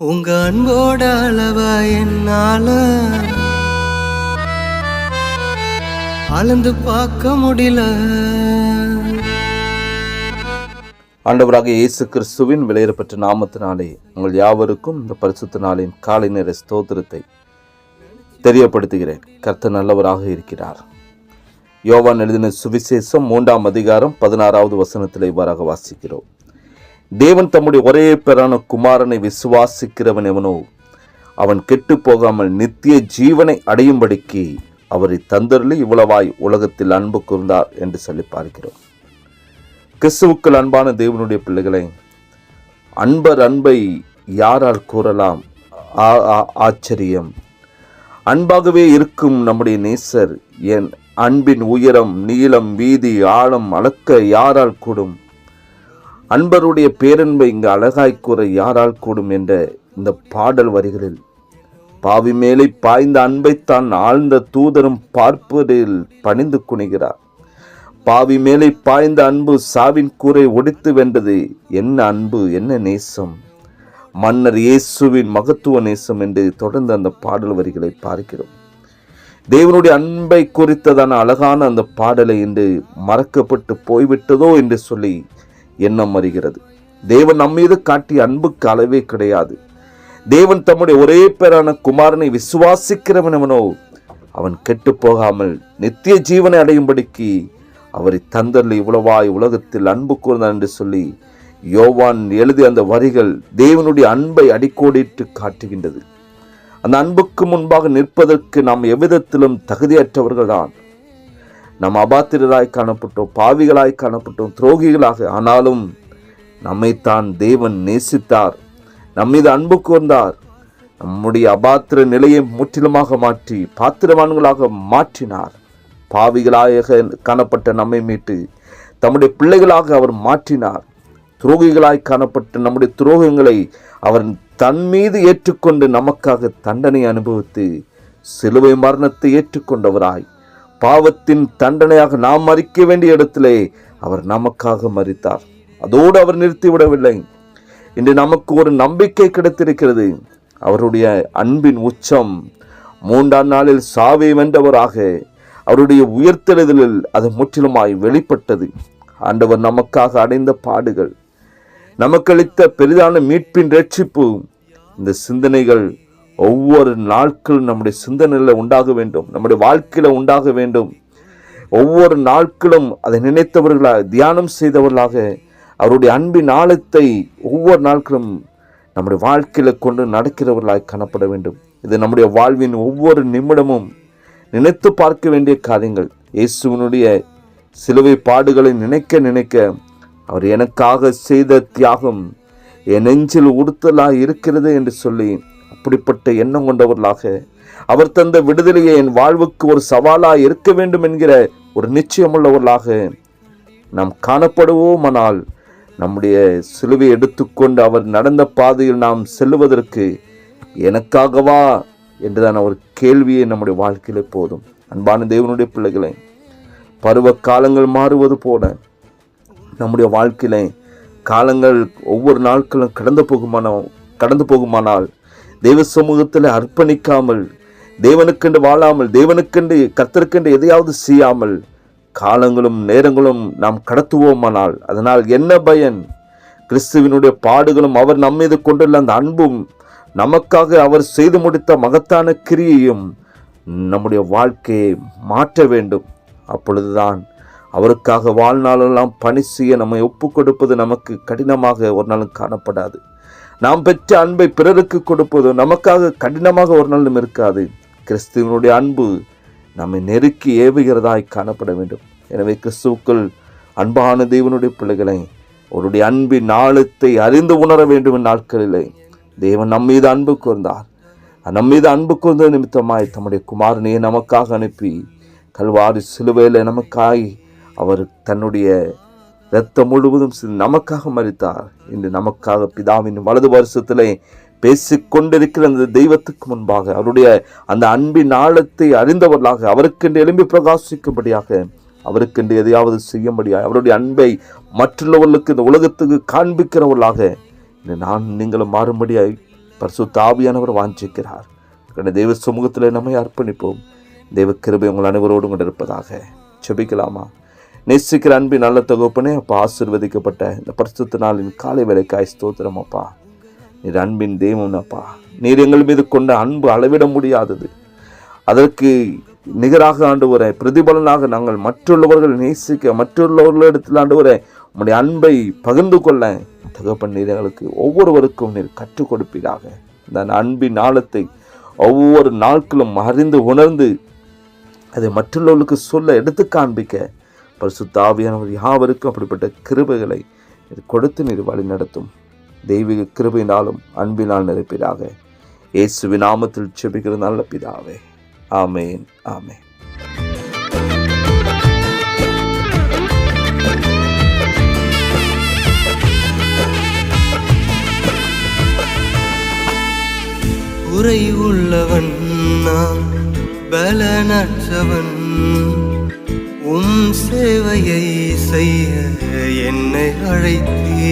உங்க அன்போட அளவ என்னால அளந்து பார்க்க முடியல. ஆண்டவராக இயேசு கிறிஸ்துவின் விலையிறப்பற்ற நாமத்தினாலே உங்கள் யாவருக்கும் இந்த பரிசுத்த நாளின் காலை நேர ஸ்தோத்திரத்தை தெரியப்படுத்துகிறேன். கர்த்தர் நல்லவராக இருக்கிறார். யோவான் எழுதின சுவிசேஷம் மூன்றாம் அதிகாரம் பதினாறாவது வசனத்தில் இவ்வாறாக வாசிக்கிறோம். தேவன் தம்முடைய ஒரே பேரான குமாரனை விசுவாசிக்கிறவன் எவனோ அவன் கெட்டு போகாமல் நித்திய ஜீவனை அடையும்படிக்கு அவரை தந்தருளி இவ்வளவாய் உலகத்தில் அன்பு கூர்ந்தார் என்று சொல்லி பார்க்கிறோம். கிறிஸ்துவுக்கள் அன்பான தேவனுடைய பிள்ளைகளை அன்பர் அன்பை யாரால் கூறலாம்? ஆ- ஆ- ஆச்சரியம். அன்பாகவே இருக்கும் நம்முடைய நேசர் என் அன்பின் உயரம் நீளம் வீதி ஆழம் அளக்க யாரால் கூடும்? அன்பருடைய பேரன்பை இங்கு அழகாய் கூற யாரால் கூடும் என்ற இந்த பாடல் வரிகளில் பாவி மேலே பாய்ந்த அன்பைத்தான் ஆழ்ந்த தூதரும் பார்ப்பதில் பணிந்து குனிகிறார். பாவி மேலே பாய்ந்த அன்பு சாவின் கூரை ஒடித்து வென்றது என்ன அன்பு என்ன நேசம்? மன்னர் இயேசுவின் மகத்துவ நேசம் என்று தொடர்ந்து அந்த பாடல் வரிகளை பார்க்கிறோம். தேவனுடைய அன்பை குறித்ததான அழகான அந்த பாடலை இன்று மறக்கப்பட்டு போய்விட்டதோ என்று சொல்லி எண்ணம் வருகிறது. தேவன் நம்மீது காட்டிய அன்புக்கு அளவே கிடையாது. தேவன் தம்முடைய ஒரே பேரான குமாரனை விசுவாசிக்கிறவனவனோ அவன் கெட்டு போகாமல் நித்திய ஜீவனை அடையும்படிக்கு அவரை தந்தரில் இவ்வளவாய் உலகத்தில் அன்பு கூர்ந்தான் என்று சொல்லி யோவான் எழுதிய அந்த வரிகள் தேவனுடைய அன்பை அடிக்கோடிட்டு காட்டுகின்றது. அந்த அன்புக்கு முன்பாக நிற்பதற்கு நாம் எவ்விதத்திலும் தகுதியற்றவர்கள்தான். நாம் அபாத்திரராய் காணப்பட்டோம் பாவிகளாய் காணப்பட்டோம் துரோகிகளாக. ஆனாலும் நம்மைத்தான் தேவன் நேசித்தார். நம்மீது அன்பு கூர்ந்தார். நம்முடைய அபாத்திர நிலையை முற்றிலுமாக மாற்றி பாத்திரவான்களாக மாற்றினார். பாவிகளாக காணப்பட்ட நம்மை மீட்டு தம்முடைய பிள்ளைகளாக அவர் மாற்றினார். துரோகிகளாய் காணப்பட்ட நம்முடைய துரோகங்களை அவர் தன் மீது ஏற்றுக்கொண்டு நமக்காக தண்டனை அனுபவித்து சிலுவை மரணத்தை ஏற்றுக்கொண்டவராய். பாவத்தின் தண்டனையாக நாம் மறிக்க வேண்டிய இடத்திலே அவர் நமக்காக மறித்தார். அதோடு அவர் நிறுத்திவிடவில்லை. இன்று நமக்கு ஒரு நம்பிக்கை கிடைத்திருக்கிறது. அவருடைய அன்பின் உச்சம் மூன்றாம் நாளில் சாவை வென்றவராக அவருடைய உயர்த்தெழுதலில் அது முற்றிலுமாய் வெளிப்பட்டது. ஆண்டவர் நமக்காக அடைந்த பாடுகள் நமக்களித்த பெரிதான மீட்பின் ரட்சிப்பு இந்த சிந்தனைகள் ஒவ்வொரு நாட்களும் நம்முடைய சிந்தனையில் உண்டாக வேண்டும் நம்முடைய வாழ்க்கையில் உண்டாக வேண்டும். ஒவ்வொரு நாட்களும் அதை நினைத்தவர்களாக தியானம் செய்தவர்களாக அவருடைய அன்பின் ஆழத்தை ஒவ்வொரு நாட்களும் நம்முடைய வாழ்க்கையில் கொண்டு நடக்கிறவர்களாக காணப்பட வேண்டும். இது நம்முடைய வாழ்வின் ஒவ்வொரு நிமிடமும் நினைத்து பார்க்க வேண்டிய காரியங்கள். இயேசுவனுடைய சிலுவை பாடுகளை நினைக்க நினைக்க அவர் எனக்காக செய்த தியாகம் என் நெஞ்சில் உறுத்தலாக இருக்கிறது என்று சொல்லி அப்படிப்பட்ட எண்ணம் கொண்டவர்களாக அவர் தந்த விடுதலையை என் வாழ்வுக்கு ஒரு சவாலாக இருக்க வேண்டும் என்கிற ஒரு நிச்சயமுள்ளவர்களாக நாம் காணப்படுவோமானால் நம்முடைய சிலுவை எடுத்துக்கொண்டு அவர் நடந்த பாதையில் நாம் செல்லுவதற்கு எனக்காகவா என்றுதான் ஒரு கேள்வியை நம்முடைய வாழ்க்கையில் போதும். அன்பான தேவனுடைய பிள்ளைகளை பருவ காலங்கள் மாறுவது போல நம்முடைய வாழ்க்கையில காலங்கள் ஒவ்வொரு நாட்களும் கடந்து போகுமான கடந்து போகுமானால் தெய்வ சமூகத்தில் அர்ப்பணிக்காமல் தேவனுக்கென்று வாழாமல் தேவனுக்கென்று கர்த்தருக்கென்று எதையாவது செய்யாமல் காலங்களும் நேரங்களும் நாம் கடத்துவோமானால் அதனால் என்ன பயன்? கிறிஸ்துவினுடைய பாடுகளும் அவர் நம் மீது கொண்டுள்ள அந்த அன்பும் நமக்காக அவர் செய்து முடித்த மகத்தான கிரியையும் நம்முடைய வாழ்க்கையை மாற்ற வேண்டும். அப்பொழுதுதான் அவருக்காக வாழ்நாளெல்லாம் பணி செய்ய நம்மை ஒப்பு கொடுப்பது நமக்கு கடினமாக ஒரு நாளும் காணப்படாது. நாம் பெற்ற அன்பை பிறருக்கு கொடுப்பது நமக்காக கடினமாக ஒரு நாளும் இருக்காது. கிறிஸ்துவனுடைய அன்பு நம்மை நெருக்கி ஏவுகிறதாய் காணப்பட வேண்டும். எனவே கிறிஸ்துவுக்குள் அன்பான தேவனுடைய பிள்ளைகளை அவருடைய அன்பின் நாளத்தை அறிந்து உணர வேண்டும் நாட்களிலே. தேவன் நம்மீது அன்பு கூர்ந்தார். நம்மீது அன்பு கூர்ந்த நிமித்தமாய் தம்முடைய குமாரனையை நமக்காக அனுப்பி கல்வாரி சிலுவையில் நமக்காய் அவர் தன்னுடைய இரத்தம் முழுவதும் நமக்காக மறித்தார் இன்று நமக்காக பிதாவின் வலது வருஷத்திலே பேசிக்கொண்டிருக்கிற அந்த தெய்வத்துக்கு முன்பாக அவருடைய அந்த அன்பின் ஆழத்தை அறிந்தவர்களாக அவருக்கென்று எழும்பி பிரகாசிக்கும்படியாக அவருக்கென்று எதையாவது செய்யும்படியாக அவருடைய அன்பை மற்றுள்ளவர்களுக்கு இந்த உலகத்துக்கு காண்பிக்கிறவர்களாக நான் நீங்களும் மாறும்படியாய் பரிசு தாவியானவர் வாஞ்சிக்கிறார். தெய்வ சமூகத்தில் நம்மை அர்ப்பணிப்போம். தெய்வ கிருபை உங்கள் அனைவரோடும் கொண்டிருப்பதாக செபிக்கலாமா நேசிக்கிற அன்பின் நல்ல தொகுப்பனே அப்பா ஆசிர்வதிக்கப்பட்ட இந்த பரிசுத்த நாளின் காலை வேலைக்காய் ஸ்தோத்திரம் அப்பா. நீர் அன்பின் தெய்வம் அப்பா. நீர் எங்கள் மீது கொண்ட அன்பு அளவிட முடியாதது. அதற்கு நிகராக ஆண்டவரை பிரதிபலனாக நாங்கள் மற்றுள்ளவர்கள் நேசிக்க மற்றுள்ளவர்களிடத்தில் ஆண்டவரை உங்களுடைய அன்பை பகிர்ந்து கொள்ள தகப்பன் நீர் எங்களுக்கு ஒவ்வொருவருக்கும் நீர் கற்றுக் கொடுப்பீராக. இந்த அன்பின் ஆழத்தை ஒவ்வொரு நாட்களும் அறிந்து உணர்ந்து அதை மற்றுள்ளவர்களுக்கு சொல்ல எடுத்து காண்பிக்க பரிசுத்த ஆவியானவர் யாவருக்கும் அப்படிப்பட்ட கிருபைகளை கொடுத்து நீர் வழி நடத்தும். தெய்வீக கிருபையினாலும் அன்பினால் நிரப்பிடாக. இயேசுவி நாமத்தில் செபிக்கிற நல்ல பிதாவே. ஆமேன் ஆமேன். உரை உள்ளவன் நான் பலனற்றவன். உம் சேவையை செய்ய என்னை அழைத்தே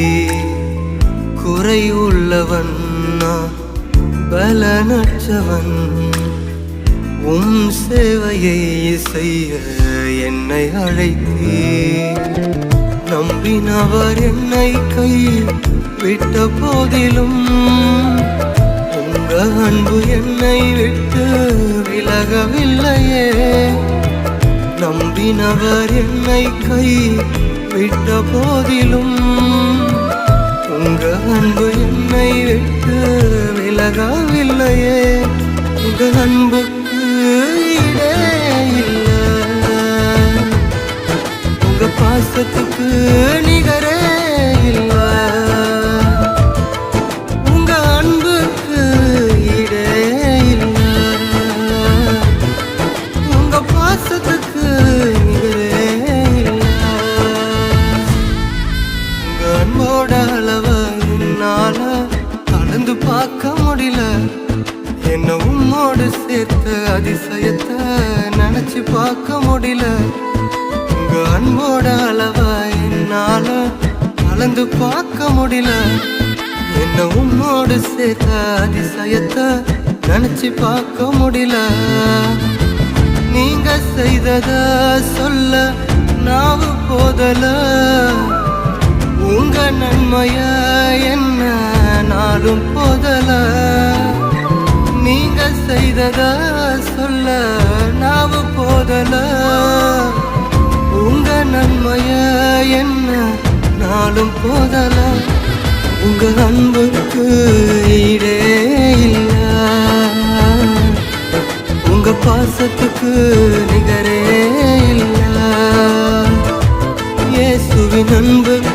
குறை உள்ளவன் பலனற்றவன். உம் சேவையை செய்ய என்னை அழைத்தே நம்பினவர் என்னை கை விட்ட போதிலும் உங்க அன்பு என்னை விட்டு விலகவில்லையே. நம்பினவர் என்னை கை விட்ட போதிலும் உங்க அன்பு என்னை விட்டு விலகவில்லையே. உங்க அன்பு உம்மோடு அதிசயத்தை நினைச்சு பார்க்க முடியல. உங்க அன்போட அளவ என்னால கலந்து பார்க்க முடியல. என்ன உன்னோடு சேர்த்த அதிசயத்தை நினைச்சு பார்க்க முடியல. நீங்க செய்தத சொல்ல நாவு போதல. உங்க நன்மைய என்ன நாளும் போதல. என்ன செய்ததா சொல்ல நாவு போதல. உங்க நன்மைய என்ன நாளும் போதல. உங்க அன்புக்கு ஈடே இல்ல. உங்க பாசத்துக்கு நிகரே இல்ல. இயேசுவின் அன்புக்கு